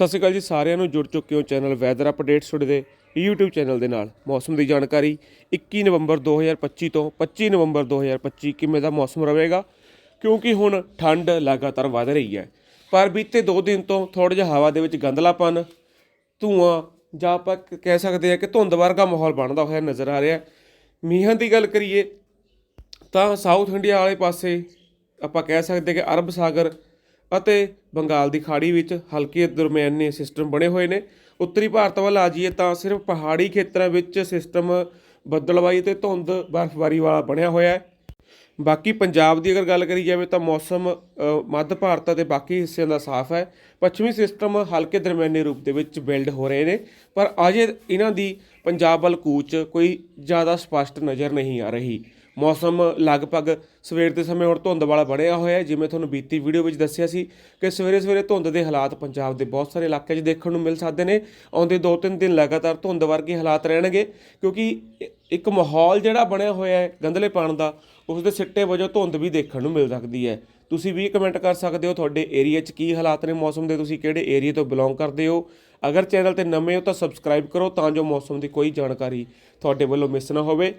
ਸਤਿ ਸ਼੍ਰੀ ਅਕਾਲ ਜੀ, ਸਾਰਿਆਂ ਨੂੰ ਜੁੜ ਚੁੱਕੇ ਹੋ ਚੈਨਲ ਵੈਦਰ ਅਪਡੇਟਸ ਤੁਹਾਡੇ ਦੇ YouTube ਚੈਨਲ ਦੇ ਨਾਲ। ਮੌਸਮ ਦੀ ਜਾਣਕਾਰੀ 21 ਨਵੰਬਰ 2025 ਤੋਂ 25 ਨਵੰਬਰ 2025 ਕਿਵੇਂ ਦਾ ਮੌਸਮ ਰਹੇਗਾ? ਕਿਉਂਕਿ ਹੁਣ ਠੰਡ ਲਗਾਤਾਰ ਵਧ ਰਹੀ ਹੈ। ਪਰ ਬੀਤੇ 2 ਦਿਨ ਤੋਂ ਥੋੜਾ ਜਿਹਾ ਹਵਾ ਦੇ ਵਿੱਚ ਗੰਦਲਾਪਨ ਧੂਆਂ ਜਾਂ ਆਪਾਂ ਕਹਿ ਸਕਦੇ ਹਾਂ ਕਿ ਧੁੰਦ ਵਰਗਾ ਮਾਹੌਲ ਬਣਦਾ ਹੋਇਆ ਨਜ਼ਰ ਆ ਰਿਹਾ ਹੈ। ਮੀਂਹਾਂ ਦੀ ਗੱਲ ਕਰੀਏ ਤਾਂ ਸਾਊਥ ਇੰਡੀਆ ਵਾਲੇ ਪਾਸੇ ਆਪਾਂ ਕਹਿ ਸਕਦੇ ਕਿ ਅਰਬ ਸਾਗਰ ਅਤੇ ਬੰਗਾਲ ਦੀ ਖਾੜੀ ਵਿੱਚ ਹਲਕੇ ਦਰਮਿਆਨੇ ਸਿਸਟਮ ਬਣੇ ਹੋਏ ਨੇ। ਉੱਤਰੀ ਭਾਰਤ ਵੱਲ ਆ ਜਾਈਏ ਤਾਂ ਸਿਰਫ ਪਹਾੜੀ ਖੇਤਰਾਂ ਵਿੱਚ ਸਿਸਟਮ ਬੱਦਲਵਾਈ ਤੇ ਧੁੰਦ ਬਰਫ਼ਬਾਰੀ ਵਾਲਾ ਬਣਿਆ ਹੋਇਆ ਹੈ। ਬਾਕੀ ਪੰਜਾਬ ਦੀ ਅਗਰ ਗੱਲ ਕਰੀ ਜਾਵੇ ਤਾਂ ਮੌਸਮ ਮੱਧ ਭਾਰਤ ਅਤੇ ਬਾਕੀ ਹਿੱਸਿਆਂ ਦਾ ਸਾਫ਼ ਹੈ। ਪੱਛਮੀ ਸਿਸਟਮ ਹਲਕੇ ਦਰਮਿਆਨੇ ਰੂਪ ਦੇ ਵਿੱਚ ਬਿਲਡ ਹੋ ਰਹੇ ਨੇ, ਪਰ ਅਜੇ ਇਹਨਾਂ ਦੀ ਪੰਜਾਬ ਵੱਲ ਕੂਚ ਕੋਈ ਜ਼ਿਆਦਾ ਸਪਸ਼ਟ ਨਜ਼ਰ ਨਹੀਂ ਆ ਰਹੀ। ਮੌਸਮ ਲਗਭਗ ਸਵੇਰ ਦੇ ਸਮੇਂ ਹੁਣ ਧੁੰਦ ਵਾਲਾ ਬਣਿਆ ਹੋਇਆ ਹੈ, ਜਿਵੇਂ ਤੁਹਾਨੂੰ ਬੀਤੀ ਵੀਡੀਓ ਵਿੱਚ ਦੱਸਿਆ ਸੀ ਕਿ ਸਵੇਰੇ ਸਵੇਰੇ ਧੁੰਦ ਦੇ ਹਾਲਾਤ ਪੰਜਾਬ ਦੇ ਬਹੁਤ ਸਾਰੇ ਇਲਾਕਿਆਂ 'ਚ ਦੇਖਣ ਨੂੰ ਮਿਲ ਸਕਦੇ ਨੇ। ਆਉਂਦੇ 2-3 ਦਿਨ ਲਗਾਤਾਰ ਧੁੰਦ ਵਰਗੇ ਹਾਲਾਤ ਰਹਿਣਗੇ, ਕਿਉਂਕਿ ਇੱਕ ਮਾਹੌਲ ਜਿਹੜਾ ਬਣਿਆ ਹੋਇਆ ਹੈ ਗੰਦਲੇ ਪਾਣ ਦਾ, ਉਸ ਦੇ ਸਿੱਟੇ ਵਜੋਂ ਧੁੰਦ ਵੀ ਦੇਖਣ ਨੂੰ ਮਿਲ ਸਕਦੀ ਹੈ। ਤੁਸੀਂ ਵੀ ਕਮੈਂਟ ਕਰ ਸਕਦੇ ਹੋ, ਤੁਹਾਡੇ ਏਰੀਆ 'ਚ ਕੀ ਹਾਲਾਤ ਨੇ, ਮੌਸਮ ਦੇ ਤੁਸੀਂ ਕਿਹੜੇ ਏਰੀਆ ਤੋਂ ਬਿਲੋਂਗ ਕਰਦੇ ਹੋ? ਅਗਰ ਚੈਨਲ ਤੇ ਨਵੇਂ ਹੋ ਤਾਂ ਸਬਸਕ੍ਰਾਈਬ ਕਰੋ, ਤਾਂ ਜੋ ਮੌਸਮ ਦੀ ਕੋਈ ਜਾਣਕਾਰੀ ਤੁਹਾਡੇ ਵੱਲੋਂ ਮਿਸ ਨਾ ਹੋਵੇ।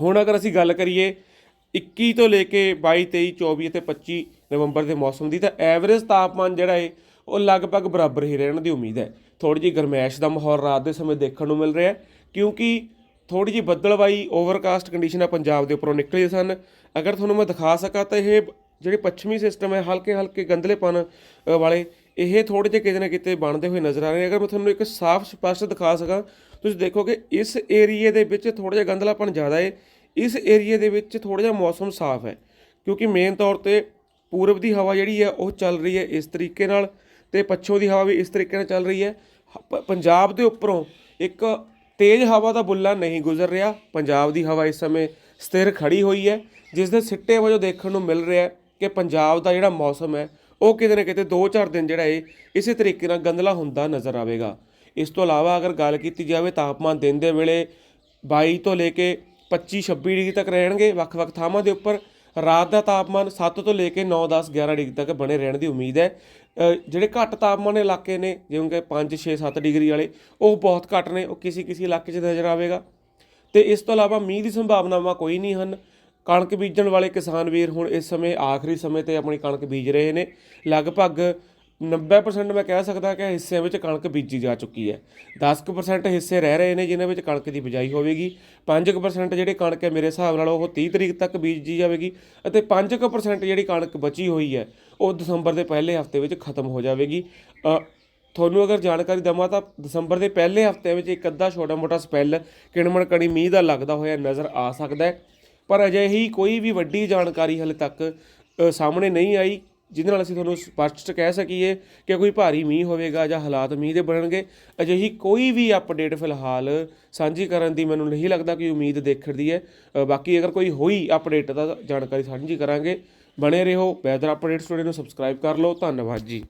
ਹੁਣ ਅਗਰ ਅਸੀਂ ਗੱਲ ਕਰੀਏ 21 ਤੋਂ ਲੈ ਕੇ 22 23 24 ਅਤੇ 25 ਨਵੰਬਰ ਦੇ ਮੌਸਮ ਦੀ, ਤਾਂ ਐਵਰੇਜ ਤਾਪਮਾਨ ਜਿਹੜਾ ਹੈ ਉਹ ਲਗਭਗ ਬਰਾਬਰ ਹੀ ਰਹਿਣ ਦੀ ਉਮੀਦ ਹੈ। ਥੋੜੀ ਜਿਹੀ ਗਰਮੈਸ਼ ਦਾ ਮਾਹੌਲ ਰਾਤ ਦੇ ਸਮੇਂ ਦੇਖਣ ਨੂੰ ਮਿਲ ਰਿਹਾ ਕਿਉਂਕਿ ਥੋੜੀ ਜਿਹੀ ਬੱਦਲਵਾਈ ਓਵਰਕਾਸਟ ਕੰਡੀਸ਼ਨਾਂ ਪੰਜਾਬ ਦੇ ਉੱਪਰੋਂ ਨਿਕਲੀਆਂ ਸਨ। ਅਗਰ ਤੁਹਾਨੂੰ ਮੈਂ ਦਿਖਾ ਸਕਾਂ, ਤਾਂ ਇਹ ਜਿਹੜੇ ਪੱਛਮੀ ਸਿਸਟਮ ਹੈ ਹਲਕੇ ਹਲਕੇ ਗੰਦਲੇਪਨ ਵਾਲੇ, ਇਹ ਥੋੜੇ ਜਿਹੇ ਕਿਤੇ ਨਾ ਕਿਤੇ ਬਣਦੇ ਹੋਏ ਨਜ਼ਰ ਆ ਰਹੇ ਅਗਰ ਮੈਂ ਤੁਹਾਨੂੰ ਇੱਕ ਸਾਫ਼ ਸਪਸ਼ਟ ਦਿਖਾ ਸਕਾਂ ਤੁਸੀਂ ਦੇਖੋਗੇ ਇਸ ਏਰੀਏ ਦੇ ਵਿੱਚ ਥੋੜਾ ਜਿਹਾ ਗੰਦਲਾਪਨ ਜ਼ਿਆਦਾ ਹੈ ਇਸ ਏਰੀਏ ਦੇ ਵਿੱਚ ਥੋੜਾ ਜਿਹਾ ਮੌਸਮ ਸਾਫ਼ ਹੈ, ਕਿਉਂਕਿ ਮੇਨ ਤੌਰ ਤੇ ਪੂਰਬ ਦੀ ਹਵਾ ਜਿਹੜੀ ਹੈ ਉਹ ਚੱਲ ਰਹੀ ਹੈ ਇਸ ਤਰੀਕੇ ਨਾਲ ਤੇ ਪੱਛਮ ਦੀ ਹਵਾ ਵੀ ਇਸ ਤਰੀਕੇ ਨਾਲ ਚੱਲ ਰਹੀ ਹੈ। ਪ- ਪੰਜਾਬ ਦੇ ਉੱਪਰੋਂ ਇੱਕ ਤੇਜ਼ ਹਵਾ ਦਾ ਬੁੱਲਾ ਨਹੀਂ ਗੁਜ਼ਰ ਰਿਹਾ, ਪੰਜਾਬ ਦੀ ਹਵਾ ਇਸ ਸਮੇਂ ਸਥਿਰ ਖੜੀ ਹੋਈ ਹੈ, ਜਿਸ ਦੇ ਸਿੱਟੇ ਵਜੋਂ ਦੇਖਣ ਨੂੰ ਮਿਲ ਰਿਹਾ ਹੈ ਕਿ ਪੰਜਾਬ ਦਾ ਜਿਹੜਾ ਮੌਸਮ ਹੈ ਉਹ ਕਿਤੇ ਨਾ ਕਿਤੇ 2-4 ਦਿਨ ਜਿਹੜਾ ਹੈ ਇਸੇ ਤਰੀਕੇ ਨਾਲ ਗੰਦਲਾ ਹੁੰਦਾ ਨਜ਼ਰ ਆਵੇਗਾ। ਇਸ ਤੋਂ ਇਲਾਵਾ ਅਗਰ ਗੱਲ ਕੀਤੀ ਜਾਵੇ ਤਾਪਮਾਨ ਦਿਨ ਦੇ ਵੇਲੇ 22 ਤੋਂ ਲੈ ਕੇ 25-26 ਡਿਗਰੀ ਤੱਕ ਰਹਿਣਗੇ, ਵੱਖ-ਵੱਖ ਥਾਵਾਂ ਦੇ ਉੱਪਰ। ਰਾਤ ਦਾ ਤਾਪਮਾਨ 7 ਤੋਂ ਲੈ ਕੇ 9 10 11 ਡਿਗਰੀ ਤੱਕ ਬਣੇ ਰਹਿਣ ਦੀ ਉਮੀਦ ਹੈ। ਜਿਹੜੇ ਘੱਟ ਤਾਪਮਾਨ ਇਲਾਕੇ ਨੇ, ਜਿਵੇਂ ਕਿ 5 6 7 ਡਿਗਰੀ ਵਾਲੇ, ਉਹ ਬਹੁਤ ਘੱਟ ਨੇ, ਉਹ ਕਿਸੇ ਕਿਸੇ ਇਲਾਕੇ 'ਚ ਨਜ਼ਰ ਆਵੇਗਾ। ਤੇ ਇਸ ਤੋਂ ਇਲਾਵਾ ਮੀਂਹ ਦੀ ਸੰਭਾਵਨਾਵਾਂ ਕੋਈ ਨਹੀਂ ਹਨ। ਕਣਕ ਬੀਜਣ ਵਾਲੇ ਕਿਸਾਨ ਵੀਰ ਹੁਣ ਇਸ ਸਮੇਂ, ਆਖਰੀ ਸਮੇਂ ਤੇ ਆਪਣੀ ਕਣਕ ਬੀਜ ਰਹੇ ਨੇ। ਲਗਭਗ 90% ਮੈਂ ਕਹਿ ਸਕਦਾ ਕਿ ਹਿੱਸਿਆਂ ਵਿੱਚ ਕਣਕ ਬੀਜੀ ਜਾ ਚੁੱਕੀ ਹੈ। 10% ਹਿੱਸੇ ਰਹਿ ਰਹੇ ਨੇ, ਜਿਨ੍ਹਾਂ ਵਿੱਚ ਕਣਕ ਦੀ ਬਿਜਾਈ ਹੋਵੇਗੀ। 5% ਜਿਹੜੇ ਕਣਕ ਹੈ, ਮੇਰੇ ਹਿਸਾਬ ਨਾਲ ਉਹ 30 ਤਰੀਕ ਤੱਕ ਬੀਜੀ ਜਾਵੇਗੀ ਅਤੇ 5% ਜਿਹੜੀ ਕਣਕ ਬਚੀ ਹੋਈ ਹੈ, ਉਹ ਦਸੰਬਰ ਦੇ ਪਹਿਲੇ ਹਫ਼ਤੇ ਵਿੱਚ ਖਤਮ ਹੋ ਜਾਵੇਗੀ। ਤੁਹਾਨੂੰ ਅਗਰ ਜਾਣਕਾਰੀ ਦਵਾਂ ਤਾਂ ਦਸੰਬਰ ਦੇ ਪਹਿਲੇ ਹਫ਼ਤੇ ਵਿੱਚ ਇੱਕ ਅੱਧਾ ਛੋਟਾ ਮੋਟਾ ਸਪੈਲ ਕਿਣਮਣ ਕਣੀ ਮੀਂਹ ਦਾ ਲੱਗਦਾ ਹੋਇਆ ਨਜ਼ਰ ਆ ਸਕਦਾ ਹੈ। ਪਰ ਅਜਿਹੀ ਕੋਈ ਵੀ ਵੱਡੀ ਜਾਣਕਾਰੀ ਹਲੇ ਤੱਕ ਸਾਹਮਣੇ ਨਹੀਂ ਆਈ। ਜਿਹਦੇ ਨਾਲ ਅਸੀਂ ਤੁਹਾਨੂੰ ਸਪਸ਼ਟ ਕਹਿ ਸਕੀਏ ਕਿ ਕੋਈ ਭਾਰੀ ਮੀਂਹ ਹੋਵੇਗਾ ਜਾਂ ਹਾਲਾਤ ਮੀਂਹ ਦੇ ਬਣਨਗੇ। ਅਜਿਹੀ ਕੋਈ ਵੀ ਅਪਡੇਟ ਫਿਲਹਾਲ ਸਾਂਝੀ ਕਰਨ ਦੀ ਮੈਨੂੰ ਨਹੀਂ ਲੱਗਦਾ ਕਿ ਉਮੀਦ ਦੇਖਦੀ ਹੈ। ਬਾਕੀ ਅਗਰ ਕੋਈ ਹੋਈ ਅਪਡੇਟ ਦਾ ਜਾਣਕਾਰੀ ਸਾਂਝੀ ਕਰਾਂਗੇ। ਬਣੇ ਰਹੋ ਵੈਦਰ ਅਪਡੇਟਸ ਸਟੂਡੀਓ ਨੂੰ ਸਬਸਕ੍ਰਾਈਬ ਕਰ ਲਓ। ਧੰਨਵਾਦ ਜੀ।